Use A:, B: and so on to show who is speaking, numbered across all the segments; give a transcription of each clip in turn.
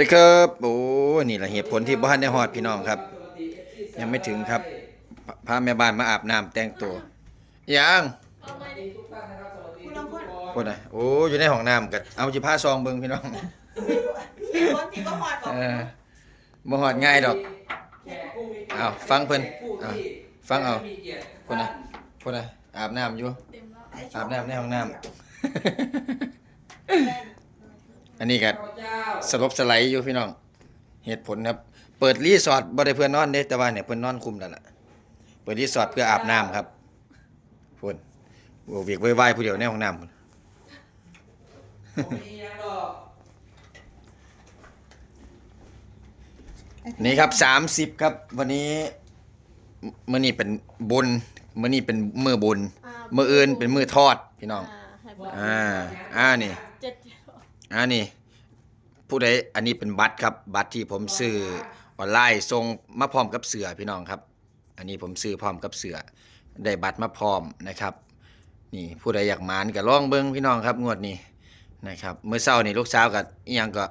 A: สวัสดีครับโอ้นี่แหละเหตุผลที่บ้านได้ฮอดพี่น้องครับ ยังไม่ถึงครับพพาแม่บ้านมาอาบน้ำแต่งตัวยัง
B: คุณลองพูด
A: คนน่ะโอ้อยู่ในห้องน้ำกันเอาจิผ้าซองเบิ่งพี่น้อง
B: เหตุผลที่ก็หอดบอก
A: เออบ่ฮอดง่ายดอกเอาฟังเพิ่นเอาฟังเอาคนน่ะคนน่ะอาบน้ำอยู่อาบน้ำในห้องน้ำ อันนี้ก็สลบสไลด์อยู่พี่น้อง เหตุผลครับ เปิดรีสอร์ทบ่ได้เพื่อนนอนเด้แต่ว่าเนี่ยเพื่อนนอนคุมแล้วล่ะ เปิดรีสอร์ทเพื่ออาบน้ำครับพุ่นโอ้เวียกไว้ๆผู้เดียวในห้องน้ำพุ่นนี่ครับสามสิบครับ วันนี้มื้อนี้เป็นบุญมื้อนี้เป็นมื้อบุญมื้ออื่นเป็นมื้อทอดพี่น้อง อ่า อ่านี่
C: เจ็ด
A: อันนี้ผู้ใดอันนี้เป็นบัตรครับ บัตรที่ผมซื้อออนไลน์ส่งมาพร้อมกับเสือพี่น้องครับ อันนี้ผมซื้อพร้อมกับเสือได้บัตรมาพร้อมนะครับ นี่ผู้ใดอยากหมานก็ลองเบิ้งพี่น้องครับ งวดนี้นะครับเมื่อเช้านี่ลูกสาวกับอีหยังก็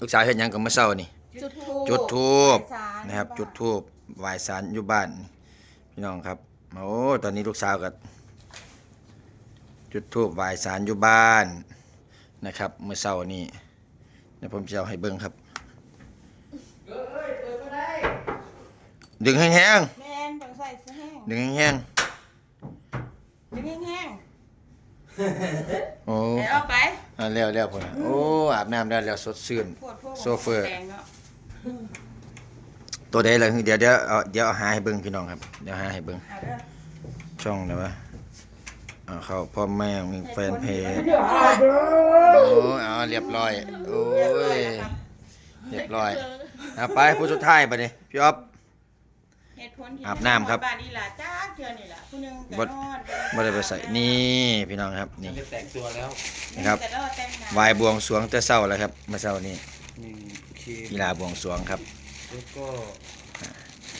A: ลูกสาวเฮ็ดหยังก็เมื่อเช้านี่
B: จุดทูบ
A: จุดทูบ
B: สาร
A: นะครับ จุดทูบไหว้ศาลอยู่บ้าน พี่น้องครับโอ้ตอนนี้ลูกสาวก็จุดทูบไหว้ศาลอยู่บ้าน นะครับเมื่อเช้านี้เดี๋ยวผมจะเอาให้เบิ่งครับดึงแห้ง
B: แมนต้องใส่เสื้อแห้ง
A: ๆดึงแห้ง
B: ดึงแห้ง
A: ๆโอ้
B: ๆเดี๋ยวเอาไป
A: อ่าแล้วแล้วพุ่นน่ะโอ้อาบน้ำได้แล้วสดชื่น
B: ปวดพวก
A: โซเฟอร์
B: แดงเนาะ
A: ตัวใดเลยเดี๋ยวเดี๋ยวเอาเดี๋ยวเอาหาให้เบิ่งพี่น้องครับเดี๋ยวหาให้เบิ่ง
B: เอาเด้อ
A: ช่องไหนวะเอาเข้าพ่อแม่มีแฟนเพจโอ้เอาเรียบร้อยโอ้ยเรียบร้อยเอาไปผู้สุดท้ายไปดิพี่อ๊อฟ
B: เหตุผลที่
A: อาบน้ำครับ
B: บ้านนี่ล่ะจ้าเทื่อนี่ล่ะผู้หนึง
A: บ่
B: แต่นอน
A: ไม่ได้ไปใส่นี่พี่น้องครับนี่
D: จะแต่งตัวแล้ว
A: นะครับ
B: แต่นอนแต่งหน้า
A: วายบวงสรวงแต่เศร้าแล้วครับเมื่อเช้านี้
D: หนึ่งครีม
A: กีฬาบวงสรวงครับ
D: แล้วก็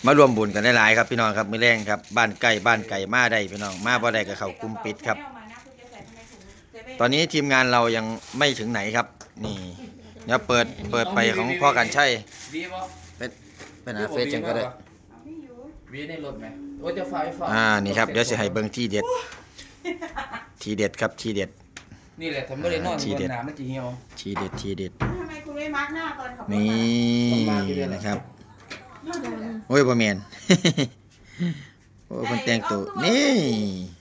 A: มารวมบุญกันได้หลายครับพี่น้องครับมื้อแรงครับบ้านใกล้บ้านไก่มาได้พี่น้องมาบ่ได้ก็เข้ากลุ่มปิดครับ ตอนนี้ทีมงานเรายังไม่ถึงไหนครับ นี่เดี๋ยวเปิดเปิดไปของพ่อกันใช่
D: วีบอ
A: เป็นเป็นหาเฟซจังก็ได้
B: เอาพี่อยู่
D: วีในรถไหมโอ้ยจะไฟฟ้า
A: อ่านี่ครับเดี๋ยวจะให้เบิ่งที่เด็ด ทีเด็ดครับทีเด็ด
D: นี่แหละทำไม่ได้นอน
A: ที
D: บ
A: เด็ด
D: นน้ำมันจะเหี่ยว
A: ทีเด็ดทีเด็ด
B: ทำไมคุณไม่มาร์กหน้าตอนขับรถ
A: นี่นะครับ โอ้ยบ่แมนโอ้ยคนแต่งตัวนี่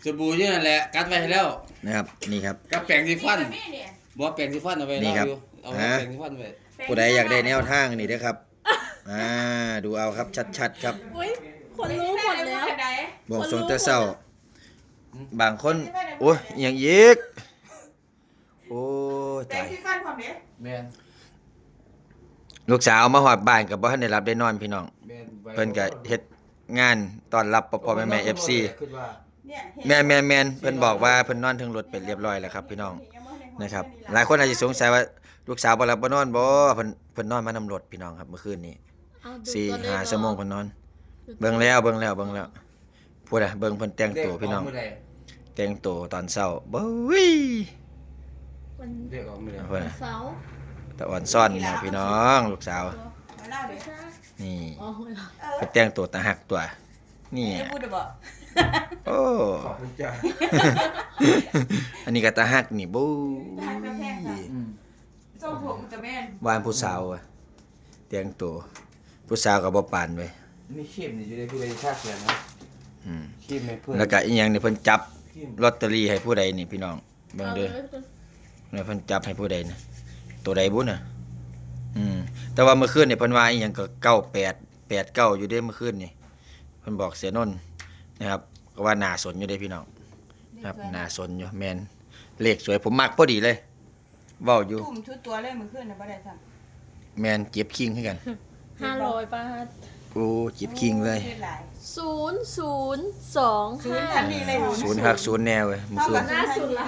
D: สบู่เยอะนั่นแหละกัดไว้ให้แล้ว
A: นะครับนี่ครับ
D: กับแปรงสีฟัน
B: นี่เนี่ย
D: บอกแปรงสีฟันเอาไว้
A: นี่ครับ
D: เอาไว้
A: ฮะ
D: แปรงสีฟันไว้
A: ผู้ใดอยากได้แนวทางนี่เด้อครับอ่าดูเอาครับชัดๆครับ
C: อุ้ยคนรู้หมดแล้ว
B: ใด
A: บวงสรวงแต่เช้า บางคนโอ้ยอหย่างยีกโอ้ย
B: แต่
A: ตางย
B: ที่ฟันความเด็ด
D: แมน
A: ลูกสาวมาหอดบ้านกับบ่ทันได้รับได้นอนพี่น้อง
D: แมนไว้
A: เพิ่นก็เฮ็ดงานต้อนรับพ่อพ่อแม่แม่ FC
D: ขึ้นว่า
B: เนี่ยเห็น
A: แม่นแม่นแม่นเพิ่นบอกว่าเพิ่นนอนถึงรถเป็นเรียบร้อยแล้วครับ พี่น้องนะครับ หลายคนอาจจะสงสัยว่าลูกสาวบ่หลับบ่นอนบ่เพิ่นเพิ่นนอนมานำรถพี่น้องครับเมื่อคืนนี้
C: เอาดู
A: สี่
C: ตัวเลข
A: ห้า
C: เหรอ
A: ชั่วโมงเพิ่นนอน เบิ่งแล้วเบิ่งแล้วเบิ่งแล้วพูดอะเบิ่งเพิ่นแต่งตัวพี่น้อง
D: เด็กกเมื่ใด
A: แต่งตัวตอนเช้าบ่วิ
C: มัน
D: เด็กออกมื่อใด
A: เพิ่น
C: เสาร์
A: ตะอ่อนซ่อนนะพี่น้องลูกสาว
B: มาเล่าเดี๋ยว
A: นี่
C: อ๋อเหรอ
B: เออ
A: เพิ่นแต่งตัวตาหักตัว นี่
B: ไม่พูดเดี๋ยวบอก
A: โอ้
D: ขอบคุณจ้า
A: อันนี้ก็ตาหักนี่บู๊
D: อืม
B: ส่งผมกับแม่น
A: วานผู้สาวอะแต่งตัวผู้สาวก็บ่ปานเว้ย
D: นี่เข้มนี่อยู่ในผู้ใดชาติเสียนะ
A: อืม
D: เข้มไหมเพื่อน
A: แล้วก็อีหยังนี่เพิ่นจับ
D: เข้ม
A: ลอตเตอรี่ให้ผู้ใดนี่พี่น้องเบิ่ง
C: เอา
A: เด้อ
C: เลย
A: แล้วเพิ่นจับให้ผู้ใดนะ ตัวใดบุ่นน่ะ อืม แต่ว่าเมื่อคืนนี่เพิ่นว่าอีหยังก็98 89อยู่เด้เมื่อคืนนี่เพิ่นบอกเสียนนท์นะครับก็ว่าน่าสนอยู่เด้พี่น้องครับน่าสนอยู่แม่นเลขสวยผมมักพอดีเลยเว้าอยู่
B: ตุ่มชุดตัวเลยมือขึ้นนะบ่ได้สั่ง
A: แม่นเจ็บคิงคือกัน
C: ห้าร้อยบาท
A: โอ้เจ็บคิงเลย
B: ขึ้นหลาย
C: ศูนย์ศูนย์สอง
B: ศูน
C: ห้า
B: ย์ทันทีเลย
A: ศูนย์หักศูนย์แนวเว้ยเมื่อ
B: เท่า
A: คื
B: กับ
A: น
B: หน้าสุดละ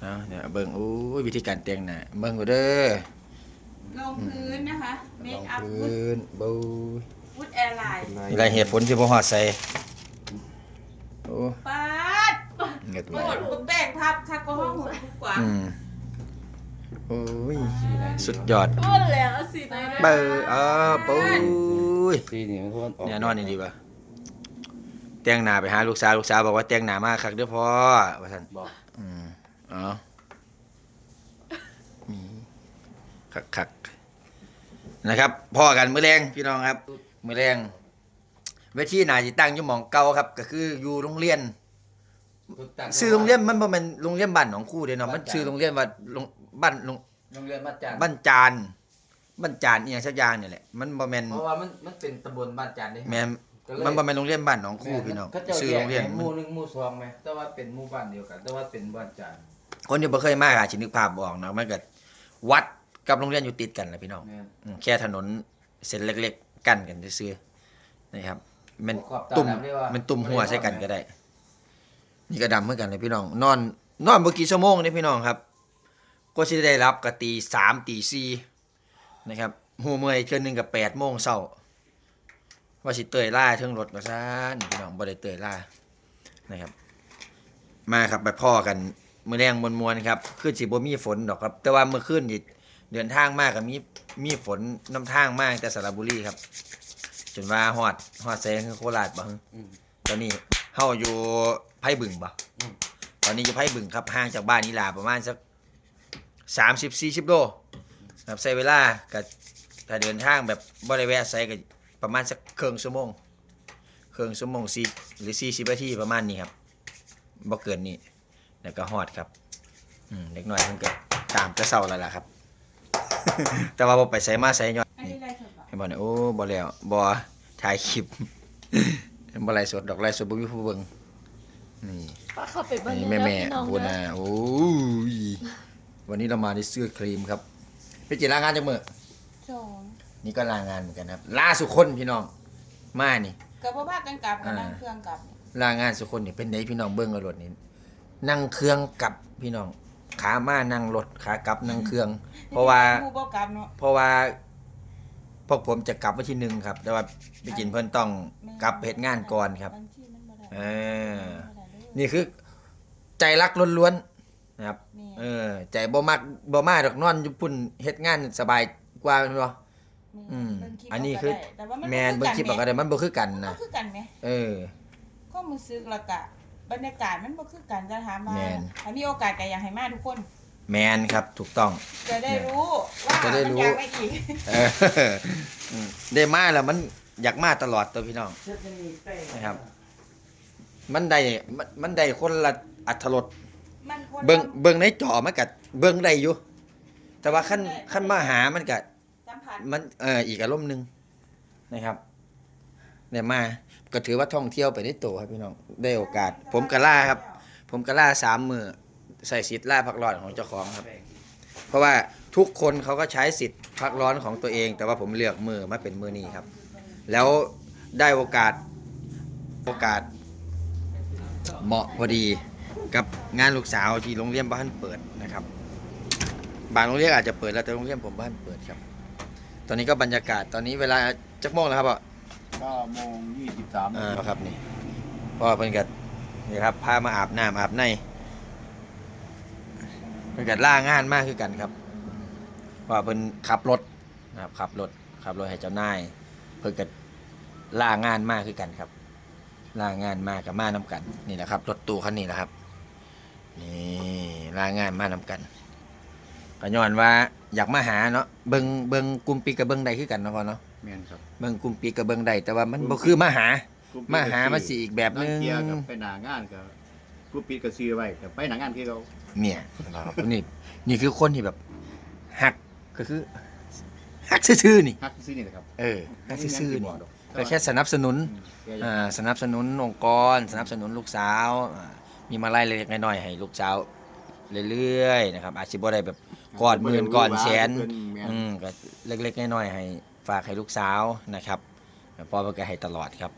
A: เอาเนี่ยเบิ่งโอ้ยวิธีการแต่งหน้าเบิ่งก็เด้อ
B: ลงพื้นนะคะเม
A: ร
B: ค
A: อง
B: อัพวุฒ
A: พื้นบู
B: วุฒแอร์ไลน์
A: มีหลายเหตุผลที่บ่ฮอดใส่โอ้
B: ปาด
A: เงิด
B: หม
A: ว่า
B: ดแป้งพับทักก็ห้องหัวทุกกว่า
A: อืมโอ้ย
D: สีไหน
A: สุดยอด
C: พูดแล้วสิไหนนะ
A: เบอร์เออปุ้ย
D: สีนี่มันคนออก
A: เนี่ยนอนนี่ดีป่ะแต่งหน้าไปหาลูกสาวลูกสาวบอกว่าแต่งหน้ามากคักเด้อพ่อว่าซั่น
D: บอก
A: อืมเอ๋อมีคักคักๆนะครับพ่อกันมื้อแรงพี่น้องครับ มื้อแรงเวทีหน้าสิตั้งอยู่หม่องเก่าครับ ก็คืออยู่โรงเรียนชื่อโรงเรียนมันบ่แม่นโรงเรียนบ้านหนองคู่เด้เนาะมันชื่อโรงเรียนว่าโรงบ้านโรง
D: โรงเรียนบ้านจาน
A: บ้านจานบ้านจานอีหยังสักอย่างนี่แหละมันบ่แม่น
D: เพราะว่ามันมันเป็นตำบลบ้านจานเด้
A: แม่นมันบ่แม่นโรงเรียนบ้านหนองคู่พี่น้อง
D: เขาเจ้า
A: ชื่อ
D: แย
A: โร
D: ก
A: งเรียน
D: ให้หมู่หนึ่งหมู่สองไหมแต่ว่าเป็นหมู่บ้านเดียวกัน แต่ว่าเป็นบ้านจาน
A: คนที่บ่เคยมาอาจสินึกภาพบ่ออกนะมันก็วัดกับโรงเรียนอยู่ติดกันแหละพี่น้อง
D: แม่น
A: อืมแค่ถนนเส้นเล็กๆ กั้นกันซื่อๆนะครับ มัน
D: ขอบตา
A: ตุ่ม
D: ดำเรียกว่า
A: มันตุ่มหัวใส่กันก็ได้ นี่ก็ดำเหมือนกันเลยพี่น้อง นอน นอนบ่กี่ชั่วโมงนี่พี่น้องครับ ก็สิได้รับก็ตีสามตีสี่นะครับหูเมื่อยเทื่อหนึงก็แปดโมงเช้าว่าสิเตยล่าเทิงรถก็ซ่านพี่น้องบ่ได้เตยล่านะครับ มาครับไปพ่อกัน มื้อแรงมวนๆครับคือสิบ่มีฝนดอกครับ แต่ว่าเมื่อคืนนี่เดินทางมากก็มีมีฝนน้ำทางมากแต่สระบุรีครับ จนว่าฮอดฮอดแสงโคราชบ่ฮึ
D: อืม
A: ตอนนี้เฮาอยู่ไผ่บึงบ่
D: อืม
A: ตอนนี้อยู่ไผ่บึงครับห่างจากบ้านนีลาประมาณสัก30 40โลครับใช้เวลาก็ถ้าเดินทางแบบบ่ได้แวะไสก็ประมาณสักครึ่งชั่วโมงครึ่งชั่วโมงสี่หรือ40นาทีประมาณนี้ครับบ่เกินนี้ แล้วก็ฮอดครับอืมเด็กน้อยเพิ่นก็ตามจะเศร้าแล้วล่ะครับ แต่ว่าบ่ไปไสมาไสย้อน
B: อันนี้ไรสดบ่
A: ให้บ่เนี่ยโอ้บ่แล้วบ่ถ่ายคลิป บ่ไลฟ์สดดอกไลฟ์สดบ่มีผู้เบิ่งนี่
C: ป้าเข้าไปเบ้าน
A: นี่
C: แม่
A: แม่
C: แม่
A: แม่
C: น้อง
A: พูด
C: เด้
A: นะ
C: อ
A: โอ้ยวันนี้เรามาในเสื้อครีมครับไปจิลางานจังมื้อ
B: สอง
A: นี่ก็ลางานเหมือนกันครับล่าสุคนพี่น้องมานี่
B: ก็บ่พากันกลับกันนั่ง
A: อ่า
B: เครื่องกลับ
A: ลางานสุคนนี่เป็นไดพี่น้องเบิ่งเอารถนี่ นั่งเครื่องกลับพี่น้อง ขามานั่งรถขากลับนั่งเครื่อง เพราะว่า
B: หมู่บ่กลับเนาะ
A: เพราะว่า พวกผมจะกลับวันที่หนึ่งครับ แต่ว่าพี่จินเพิ่นต้องกลับไปเฮ็ดงานก่อนครับ
B: บางที่มันบ่ได้
A: เออ
B: บ่ได้เลย
A: นี่คือ ใจรักล้วนๆนะครับ
B: นี่
A: เออ ใจบ่มักบ่มาดอกนอนอยู่พุ่นเฮ็ดงานสบายกว่าแม่นบ่ อืม
B: เบิ่งคลิป
A: อันนี้
B: เาก็
A: คือ
B: ได้แต่ว่ามัน
A: แม่นเบิ่งคลิป
B: บ่
A: ก็ได้มันบ่คือกัน
B: คือกันแหม
A: นะ
B: มันบ่คือกันไหม
A: เออ
B: ก็มือซึกแล้วก็ บรรยากาศมันบ่คือกันจะถามว่า
A: แม่น
B: ถ้ามีโอกาสก็อยากให้มาทุกคน
A: แมนครับถูกต้อง
B: จะได้รู้ว่า
A: จะได้รู้
B: มันอยากไปอีก
A: เอออืมได้มาแล้วมันอยากมาตลอดตัวพี่น้องนะครับ มันได้มันมันได้คนละอัตรส
B: มันคนละ
A: เบิ่งเบิ่งในจอมันก็เบิ่งได้อยู่ แต่ว่าขั้นขั้นมาหามันก็
B: สัมผัส
A: มันเอออีกอารมณ์หนึ่งนะครับ เนี่ยมาก็ถือว่าท่องเที่ยวไปได้โตครับพี่น้องได้โอกาส ผมกะล่าครับ ผมกะล่าสามมือใส่สิทธิ์ล่าพักร้อนของเจ้าของครับ เพราะว่าทุกคนเขาก็ใช้สิทธิ์พักร้อนของตัวเอง แต่ว่าผมเลือกมือมาเป็นมือนี้ครับ แล้วได้โอกาสโอกาสเหมาะพอดีกับงานลูกสาวที่โรงเรียนบ้านเปิดนะครับ บางโรงเรียนอาจจะเปิดแล้วแต่โรงเรียนผมบ้านเปิดครับ ตอนนี้ก็บรรยากาศตอนนี้เวลาจักโมงแล้วครับ พ่อ
D: 9โมง23
A: อ่าครับนี่พ่อเพิ่นก็นี่ครับพามาอาบน้ำอาบในเพิ่นก็ล่างานมากคือกันครับเพราะว่าเพิ่นขับรถนะครับขับรถขับรถให้เจ้านายเพิ่นก็ล่างานมากคือกันครับล่างานมากกับมาน้กันนี่แหละครับรถตู้คันนี้แหละครับนี่ล่างานมาน้กันก็ย้อนว่าอยากมาหาเนาะเบิงเบิงกลุ่มปีกับเบิงใดคือกันเนาะพ่อเนาะ
D: แม่นครับ
A: เบิงกลุ่มปีกับเบิงใดแต่ว่ามันบ่คือมาหามาหามาสิอีกแบบนึง
E: เที่ยกับไปหนางานกับกูปิดก็ซื้อไว้กับไปหนางานคือเขา
A: เนี่ยนะครับนี่นี่คือคนที่แบบหักก็คือหักซื่อๆนี่
E: ฮักซื้อนี่แหละครับ
A: เออหักซื่อๆนี่
E: ดอก
A: ก็แค่สนับสนุน
E: อืมแก
A: อ่าสนับสนุนองค์กร สนับสนุนลูกสาวอ่ามีมาไล่เล็กๆน้อยๆให้ลูกสาวเรื่อยๆนะครับอาจจะบ่ได้แบบก่อนหมื่นก่อนแสน
E: เพิ่แม่น
A: อืมก็เล็กๆน้อยๆให้ ฝากให้ลูกสาวนะครับพ่อเพิ่นก็ให้ตลอดครับ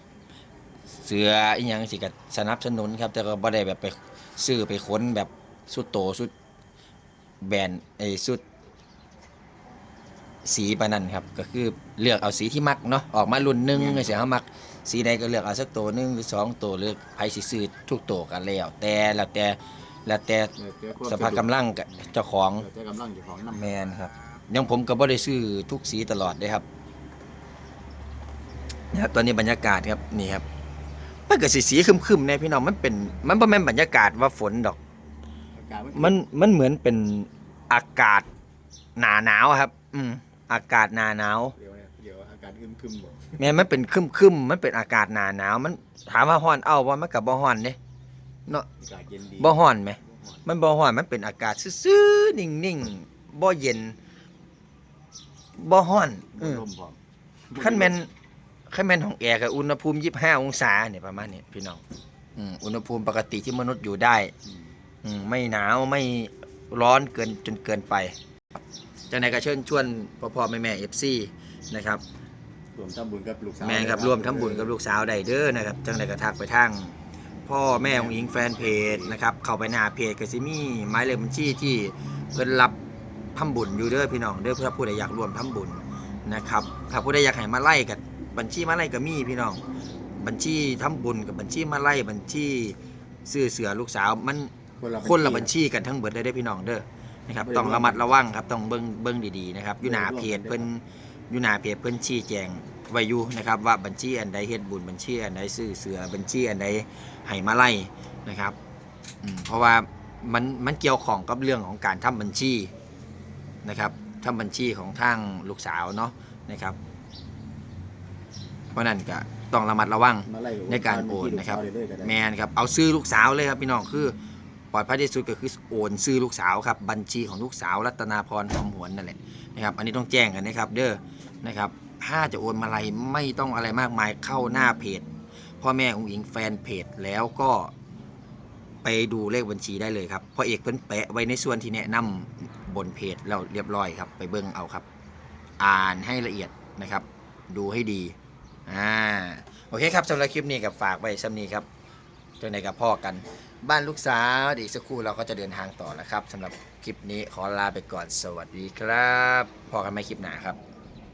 A: เสืออีหยังสิก็สนับสนุนครับ แต่ก็บ่ได้แบบไปซื้อไปค้นแบบสุดโตสุดแบรนด์ไอ้สุดสีปานนั้นครับ ก็คือเลือกเอาสีที่มักเนาะออกมารุ่นหนึงเสียเฮามัก สีใดก็เลือกเอาสักตัวหนึงหรือสองตัวหรือไผสิซื้อทุกตัวกันแล้ว แต่แล้วแต่แล้วแต่
E: แล้วแต่ความ
A: สภาพกำลังกับเจ้าของ
E: แล้วแต่กำลังเจ้าของนำ
A: แมนครับอยังผมก็บ่ได้ซื้อทุกสีตลอดเด้ครับ นะครับตอนนี้บรรยากาศครับนี่ครับมันก็สีสีๆครึมๆเนี่ยพี่น้องมันเป็นมันบ่แม่นบรรยากาศว่าฝนดอก
E: อากาศ
A: มันมันเหมือนเป็นอากาศหนาหนาวครับ อืมอากาศหนาหนาว
E: เดี๋ยวเดี๋ยวอากาศอึมๆบ่
A: แม่นมันเป็นครึมๆมันเป็นอากาศหนาหนาว มันถามว่าร้อนเอาว่ามันก็บ่ร้อนเด้เนาะ
E: อากาศเย็นดี
A: บ่ร้อนไหมมันบ่ร้อนมันเป็นอากาศซื่อๆนิ่งๆบ่เย็นบ่ร้อน
E: บ่
A: อืม
E: ลมพร้อม
A: ขั้นแม่น ขั้นแม่นของแอร์กับอุณหภูมิ25องศาเนี่ยประมาณนี้พี่น้องอืมอุณหภูมิปกติที่มนุษย์อยู่ได้
E: อืม
A: อืมไม่หนาวไม่ร้อนเกินจนเกินไปจังไดก็เชิญชวนพ่อพ่อแม่แม่ FC นะครับ
E: รวมทำบุญกับลูกสาว
A: แม่ครับร่วมทำบุญกับลูกสาวได้เด้อนะครับจังไดก็ทักไปทางพ่อแม่ของหญิงแฟนเพจนะครับเข้าไปหน้าเพจก็สิมีหมายเลขบัญชีที่เพิ่นรับทำบุญอยู่เด้อพี่น้องเด้อเพื่อผู้ใดอยากร่วมทำบุญนะครับถ้าผู้ใดอยากให้มาไล่กับ บัญชีมาไล่ก็มีพี่น้อง บัญชีทำบุญกับบัญชีมาไล่บัญชีซื้อเสือลูกสาวมันคนละบัญชีกันทั้งเบิดเลยได้อพี่น้องเด้อนะครับต้องระมัดระวังครับต้องเบิ่งเบิ่งดีๆนะครับอยู่หน้าเพจเพิ่นอยู่หน้าเพจเพิ่นชี้แจงไว้อยู่นะครับว่าบัญชีอันใดเฮ็ดบุญบัญชีอันใดซื้อเสือบัญชีอันใดให้มาไล่นะครับอืมเพราะว่ามันมันเกี่ยวข้องกับเรื่องของการทำบัญชีนะครับทำบัญชีของทางลูกสาวเนาะนะครับ เพราะนั้นก็ต้องระมัดระวัง
E: มาไล่
A: ในการโอนนะครับ
E: บัญชีลูกสาวได้เลยก็ได้
A: แมนครับเอาซื้อลูกสาวเลยครับพี่น้องคือปลอดภัยที่สุดก็คือโอนซื้อลูกสาวครับบัญชีของลูกสาวรัตนาพรหอมหวนนั่นแหละนะครับอันนี้ต้องแจ้งกันนะครับ เด้อนะครับถ้าจะโอนมาอะไรไม่ต้องอะไรมากมายเข้าหน้าเพจพ่อแม่องค์หญิงแฟนเพจแล้วก็ไปดูเลขบัญชีได้เลยครับพ่อเอกเพิ่นแปะไว้ในส่วนที่แนะนำบนเพจเราเรียบร้อยครับ ไปเบิ่งเอาครับ อ่านให้ละเอียดนะครับ ดูให้ดี อ่าโอเคครับสำหรับคลิปนี้กับฝากไว้สำนีครับจนในกับพ่อกัน บ้านลูกสาวเดี๋ยวอีกสักครู่เราก็จะเดินทางต่อแล้วครับสำหรับคลิปนี้ขอลาไปก่อนสวัสดีครับพอกันไม่คลิปหนาครับ